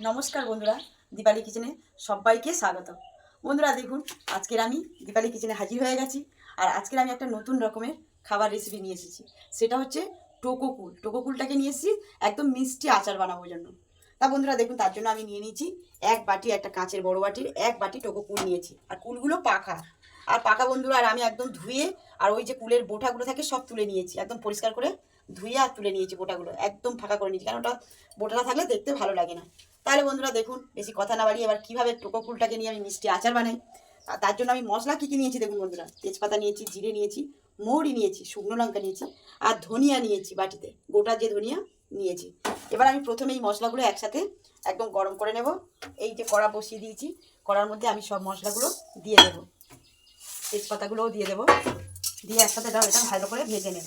নমস্কার বন্ধুরা, দীপালি কিচেনে সবাইকে স্বাগত। বন্ধুরা, দেখুন, আজকের আমি দীপালি কিচেনে হাজির হয়ে গেছি আর আজকের আমি একটা নতুন রকমের খাবার রেসিপি নিয়ে এসেছি। সেটা হচ্ছে টোকোকুল টোকোকুলটাকে নিয়ে এসেছি, একদম মিষ্টি আচার বানাবোর জন্য। তা বন্ধুরা, দেখুন, তার জন্য আমি নিয়ে নিয়েছি এক বাটি একটা কাঁচের বড় বাটির এক বাটি টোকো কুল নিয়েছি। আর কুলগুলো পাকা। আর পাকা বন্ধুরা, আর আমি একদম ধুয়ে আর ওই যে কুলের বোটাগুলো থাকে, সব তুলে নিয়েছি। একদম পরিষ্কার করে ধুয়ে আর তুলে নিয়েছি বোটাগুলো। একদম ফাঁকা করে নিয়েছি, কারণ ওটা বোটাটা থাকলে দেখতে ভালো লাগে না। তাহলে বন্ধুরা দেখুন, বেশি কথা না বাড়িয়ে এবার কীভাবে টোকো কুলটাকে নিয়ে আমি মিষ্টি আচার বানাই? তার জন্য আমি মশলা কী কী নিয়েছি দেখুন বন্ধুরা? তেজপাতা নিয়েছি, জিরে নিয়েছি, মৌরি নিয়েছি, শুকনো লঙ্কা নিয়েছি, আর ধনিয়া নিয়েছি বাটিতে। গোটা যে ধনিয়া নিয়েছি। এবার আমি প্রথমে এই মশলাগুলো একসাথে একদম গরম করে নেব। এই যে কড়া বসিয়ে দিয়েছি, কড়ার মধ্যে আমি সব মশলাগুলো দিয়ে দেবো। তেজপাতাগুলোও দিয়ে দেবো। দিয়ে একসাথে এটা ভালো করে ভেজে নেব।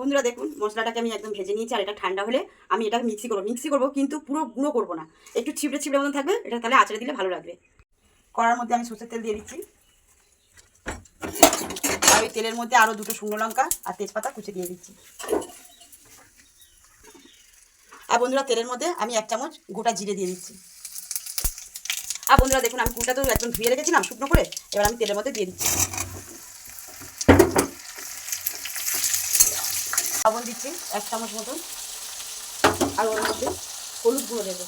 বন্ধুরা দেখুন, মশলাটাকে আমি একদম ভেজে নিয়েছি, আর এটা ঠান্ডা হলে আমি এটা মিক্সি করব। মিক্সি করব, কিন্তু পুরো গুঁড়ো করব না। একটু ছিপড়ে ছিপড়ে মতন থাকবে, এটা তাহলে আচারে দিলে ভালো লাগবে। কড়ার মধ্যে আমি সর্ষের তেল দিয়ে দিচ্ছি। আর ওই তেলের মধ্যে আরও দুটো শুকনো লঙ্কা আর তেজপাতা কুচে দিয়ে দিচ্ছি। আর বন্ধুরা, তেলের মধ্যে আমি এক চামচ গোটা জিরে দিয়ে দিচ্ছি। আর বন্ধুরা, দেখুন, আমি কুলটা তো একদম ধুয়ে রেখেছিলাম শুকনো করে, এবার আমি তেলের মধ্যে দিয়ে দিচ্ছি। লবণ দিচ্ছি, এক চামচ মতন। আর ওর মধ্যে হলুদ গুঁড়ো দেবো।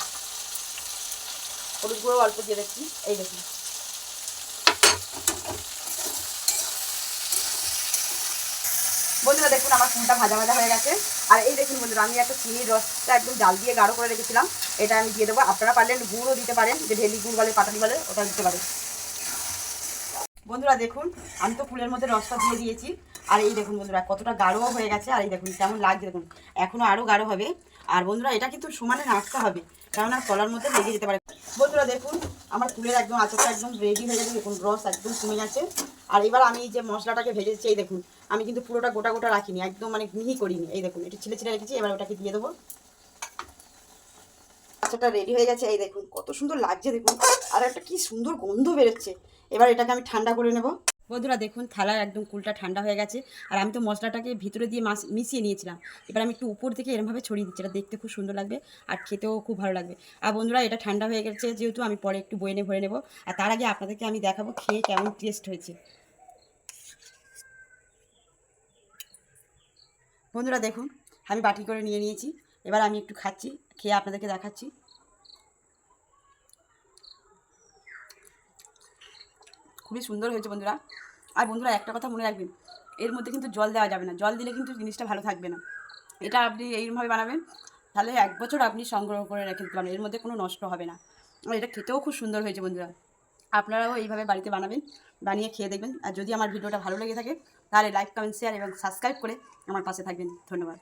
হলুদ গুঁড়ো অল্প দিয়ে দিচ্ছি, এই দেখুন। বন্ধুরা, দেখুন আমার ফুলটা ভাজা ভাজা হয়ে গেছে। আর এই দেখুন বন্ধুরা, আমি একটা চিনির রসটা একদম জাল দিয়ে গাঢ় করে রেখেছিলাম। এটা আমি দিয়ে দেবো। আপনারা পারলেন গুড়ও দিতে পারেন, যে ঢেলি গুড় বলে, পাটালি বলে, ওটা দিতে পারেন। বন্ধুরা, দেখুন, আমি তো ফুলের মধ্যে রসটা দিয়ে দিয়েছি। আর এই দেখুন বন্ধুরা, কতটা গাঢ়ও হয়ে গেছে, আর এই দেখুন কেমন লাগছে, দেখুন। এখনও আরও গাঢ় হবে। আর বন্ধুরা, এটা কিন্তু সমানে রাখতে হবে কেননা কলার মধ্যে লেগে যেতে পারে। বন্ধুরা, দেখুন, আমার ফুলের একদম আচারটা একদম রেডি হয়ে গেছে, দেখুন, রস একদম কমে গেছে। আর এবার আমি যে মশলাটাকে ভেজেছি, এই দেখুন, আমি কিন্তু পুরোটা গোটা গোটা রাখিনি, একদম মানে মিহি করিনি। এই দেখুন, একটু ছিলে ছিলে রেখেছি, এবার ওটাকে দিয়ে দেবো। আচারটা রেডি হয়ে গেছে, এই দেখুন, কত সুন্দর লাগছে, দেখুন। আর একটা কি সুন্দর গন্ধ বেরোচ্ছে। এবার এটাকে আমি ঠান্ডা করে নেব। বন্ধুরা দেখুন, থালার একদম কুলটা ঠান্ডা হয়ে গেছে। আর আমি তো মশলাটাকে ভিতরে দিয়ে মাছ মিশিয়ে নিয়েছিলাম। এবার আমি একটু উপর থেকে এরমভাবে ছড়িয়ে দিচ্ছি, এটা দেখতে খুব সুন্দর লাগবে আর খেতেও খুব ভালো লাগবে। আর বন্ধুরা, এটা ঠান্ডা হয়ে গেছে, যেহেতু আমি পরে একটু বয়ে ভরে নেব। আর তার আগে আপনাদেরকে আমি দেখাবো খেয়ে কেমন টেস্ট হয়েছে। বন্ধুরা দেখুন, আমি বাটি করে নিয়ে নিয়েছি। এবার আমি একটু খাচ্ছি, খেয়ে আপনাদেরকে দেখাচ্ছি। খুবই সুন্দর হয়েছে বন্ধুরা। আর বন্ধুরা একটা কথা মনে রাখবেন, এর মধ্যে কিন্তু জল দেওয়া যাবে না। জল দিলে কিন্তু জিনিসটা ভালো থাকবে না। এটা আপনি এইভাবে বানাবেন, তাহলে এক বছর আপনি সংগ্রহ করে রেখে দিতে পারবেন, এর মধ্যে কোনো নষ্ট হবে না। আর এটা খেতেও খুব সুন্দর হয়েছে বন্ধুরা। আপনারাও এইভাবে বাড়িতে বানাবেন, বানিয়ে খেয়ে দেখবেন। আর যদি আমার ভিডিওটা ভালো লেগে থাকে, তাহলে লাইক কমেন্ট শেয়ার এবং সাবস্ক্রাইব করে আমার পাশে থাকবেন। ধন্যবাদ।